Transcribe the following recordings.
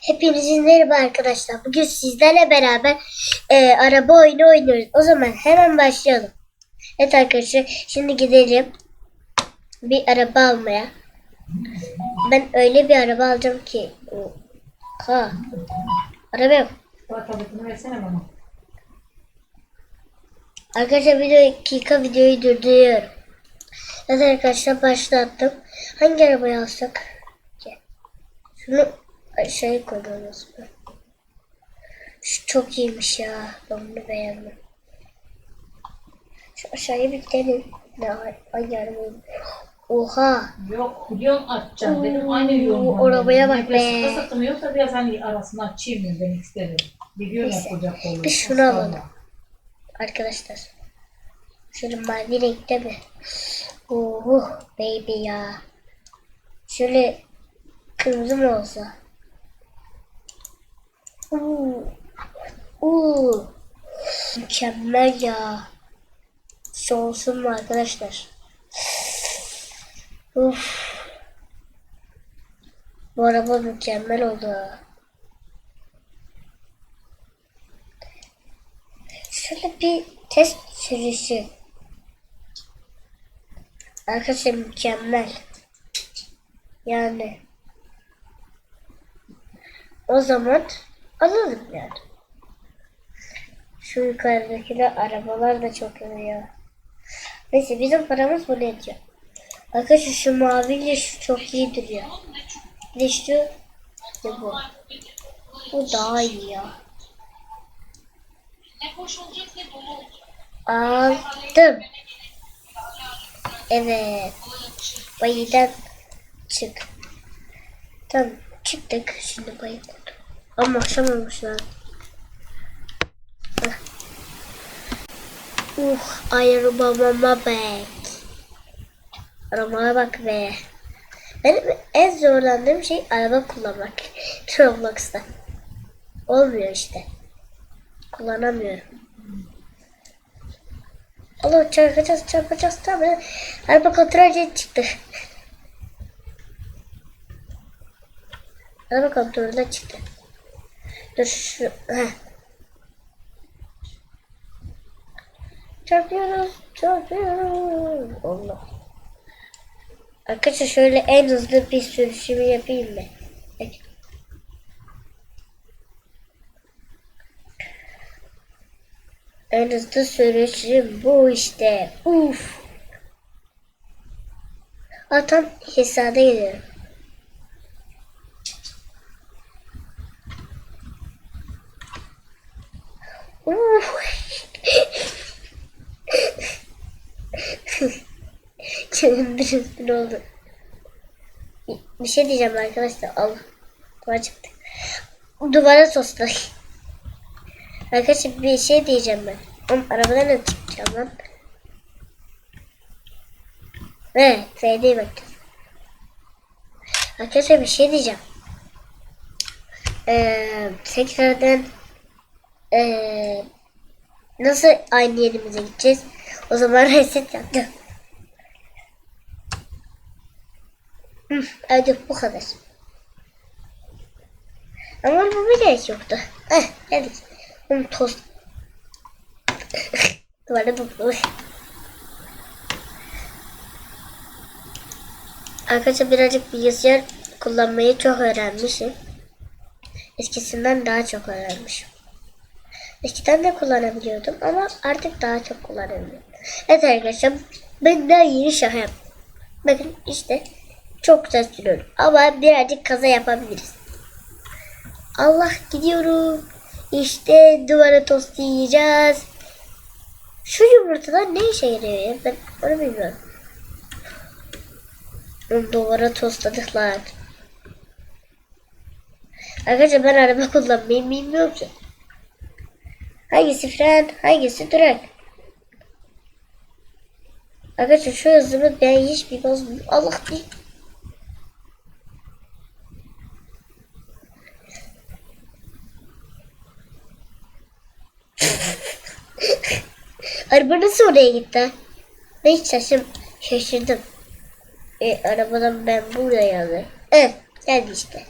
Hepinizin merhaba arkadaşlar. Bugün sizlerle beraber e, araba oyunu oynuyoruz. O zaman hemen başlayalım. Evet arkadaşlar şimdi gidelim bir araba almaya. Ben öyle bir araba alacağım ki. Ha. Araba yok. Arkadaşlar bir dakika videoyu durduruyorum. Evet arkadaşlar başlattım. Hangi arabayı alsak? Şunu aşağıya koyuyoruz. Şu çok iyiymiş ya. Ben bunu beğendim. Şu aşağıya bir gidelim. Ne arabayı? Oha. Yok biliyorum açacağım dedim aynı yolum. Oo, arabaya bak be. be. satımı yoksa biraz hani arasını açayım ben isterim. Biliyorum Neyse, yapacak olur. bir şunu alalım. Arkadaşlar. Şöyle mavi renkte mi? Oh baby ya. Şöyle kırmızı mı olsa? Oo. Oo. Mükemmel ya. Olsun mu arkadaşlar? Uf. Bu araba mükemmel oldu. Şöyle bir test sürüsü. Arkadaşlar mükemmel. Yani. O zaman alalım yani. Şu yukarıdakiler arabalar da çok iyi ya. Neyse bizim paramız bunu yetiyor. Arkadaşlar şu maviyle şu çok iyi duruyor. Bir de şu ne bu? Bu daha iyi ya. Aldım. Evet. Bayıdan çık. Tamam çıktık. Şimdi bayı koydum. Ama akşam olmuş lan. Hah. Uh, arabama bak. Arabaya bak be. Benim en zorlandığım şey araba kullanmak. Roblox'ta. Olmuyor işte. Kullanamıyorum. Allah çarpacağız çarpacağız tabi. Araba kontrolü çıktı. Araba kontrolüne çıktı. Dur şu. Çarpıyoruz çarpıyoruz. Allah. Arkadaşlar şöyle en hızlı bir sürüşümü yapayım mı? En hızlı sürüşüm bu işte. Uf. Atam hesada gidiyorum. Uf. Canım bir üstüne oldu. Bir şey diyeceğim arkadaşlar. Al. Duvar çıktı. Duvara tosla. Arkadaşlar bir şey diyeceğim ben. Oğlum arabadan da çıkacağım lan. Evet, F'deye bakacağız. Arkadaşlar bir şey diyeceğim. Ee, tekrardan ee, nasıl aynı yerimize gideceğiz? O zaman reset. Hı, hadi bu kadar. Ama bu bir gerek yoktu. Eh, geldik. Um, tost. Duvara bu. Arkadaşlar birazcık bilgisayar kullanmayı çok öğrenmişim. Eskisinden daha çok öğrenmişim. Eskiden de kullanabiliyordum ama artık daha çok kullanabiliyorum. Evet arkadaşlar ben daha yeni şaka. Bakın işte çok güzel sürüyorum. Ama birazcık kaza yapabiliriz. Allah gidiyorum. İşte duvara tost yiyeceğiz. Şu yumurtalar ne işe yarıyor ya? Ben onu bilmiyorum. Duvara tostladık lan. Arkadaşlar ben araba kullanmayı bilmiyorum ki. Hangisi fren, hangisi durak? Arkadaşlar şu hızımı ben hiçbir bozmuyorum. Allah bir. Araba nasıl oraya gitti? Ben hiç şaşırdım. şaşırdım. E, arabadan ben buraya alırım. Evet geldi işte.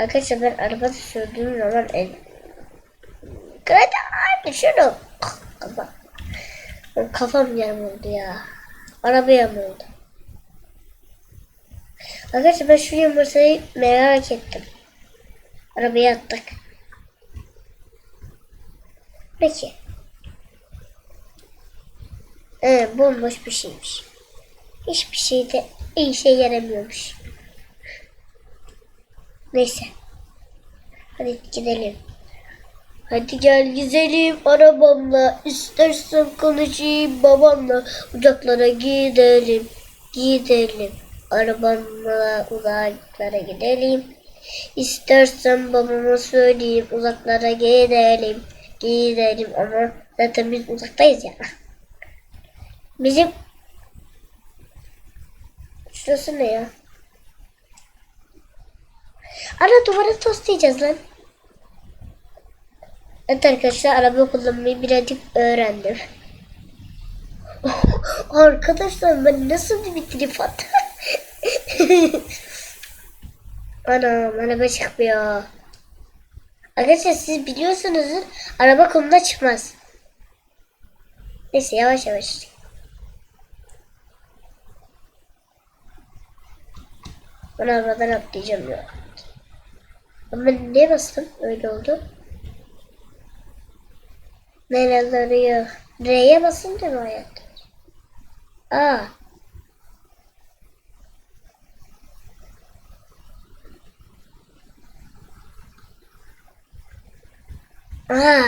Arkadaşlar ben araba sürdüğüm zaman el... Kredi abi şunu. Kafa. Kafam yamuldu ya. Araba yamuldu. Arkadaşlar ben şu yumurtayı merak ettim. Arabaya attık. Peki. Ee, bomboş bir şeymiş. Hiçbir şey de iyi şey yaramıyormuş. Neyse. Hadi gidelim. Hadi gel gidelim arabamla. İstersen konuşayım babamla. Uzaklara gidelim. Gidelim. Arabamla uzaklara gidelim. İstersen babama söyleyeyim uzaklara gidelim. Gidelim ama zaten biz uzaktayız ya. Bizim Şurası ne ya? Ana duvara toslayacağız lan. Evet arkadaşlar araba kullanmayı birazcık öğrendim. arkadaşlar ben nasıl bir trip attım? Anam araba çıkmıyor. Arkadaşlar siz biliyorsunuzdur araba konuda çıkmaz. Neyse yavaş yavaş. Ben arabadan atlayacağım ya. Ama ben niye bastım? Öyle oldu. Nereleri yok. R'ye basınca mı hayat? Aa. Aa.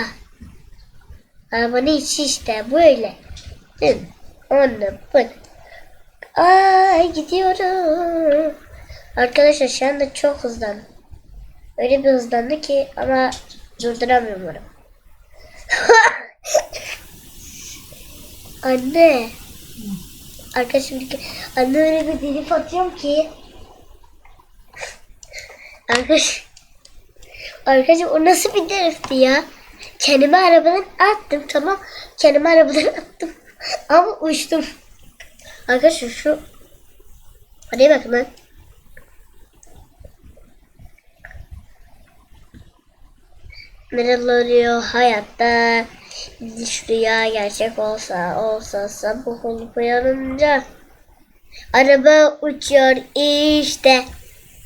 Arabanın içi işte böyle. Dün. Onu bu. Aa gidiyorum. Arkadaşlar şu anda çok hızlandı. Öyle bir hızlandı ki ama durduramıyorum. Anne. Arkadaşım bir anne öyle bir drift atıyorum ki. Arkadaş. Arkadaşım o nasıl bir driftti ya? Kendimi arabadan attım tamam. Kendimi arabadan attım. Ama uçtum. Arkadaşlar şu Hadi bakın lan. Neler oluyor hayatta? Diş rüya gerçek olsa olsa sabah olup uyanınca Araba uçuyor işte.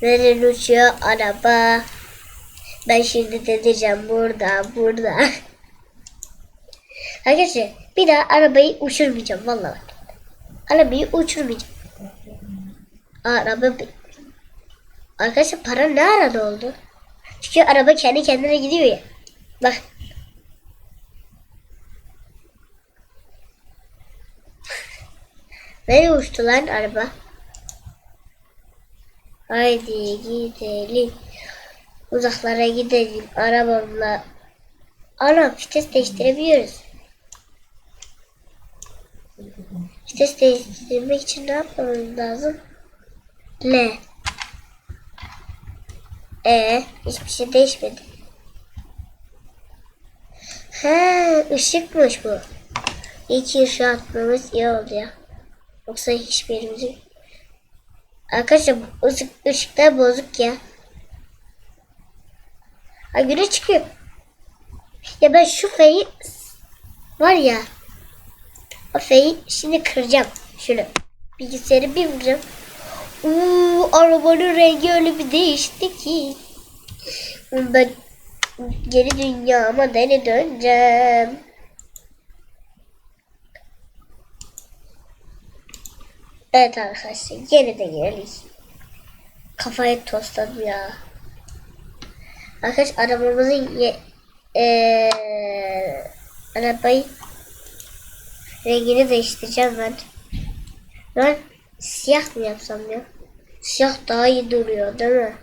Nereye uçuyor araba? Ben şimdi dedeceğim burada burada. Arkadaşlar bir daha arabayı uçurmayacağım vallahi. Arabayı uçurmayacağım. Araba Arkadaşlar para ne arada oldu? Çünkü araba kendi kendine gidiyor ya. Bak. Nereye uçtu lan araba? Haydi gidelim. Uzaklara gidelim arabamla. Ana vites değiştirebiliyoruz. Vites değiştirmek için ne yapmamız lazım? L. E hiçbir şey değişmedi. He ışıkmış bu. İyi ki ışığı atmamız iyi oldu ya. Yoksa hiçbir yerimizi... Arkadaşlar ışık, ışıklar bozuk ya. Ha güne çıkıyor. Ya ben şu feyi var ya. O feyi şimdi kıracağım. Şunu. Bilgisayarı bir vuracağım. Uuu arabanın rengi öyle bir değişti ki. Ben geri dünyama geri döneceğim. Evet arkadaşlar geri de geldik. Kafayı tostladım ya. Arkadaş arabamızın ye, eee, arabayı rengini değiştireceğim ben. Ben siyah mı yapsam ya? Siyah daha iyi duruyor değil mi?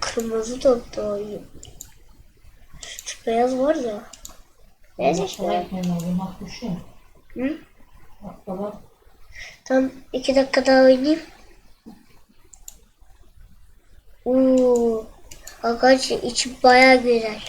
Kırmızı da. Şu beyaz var ya. Beyaz işte. Bak düşün. Hı? Bak bak. Tam iki dakika daha oynayayım. Uuu. Arkadaşlar içi baya güzel.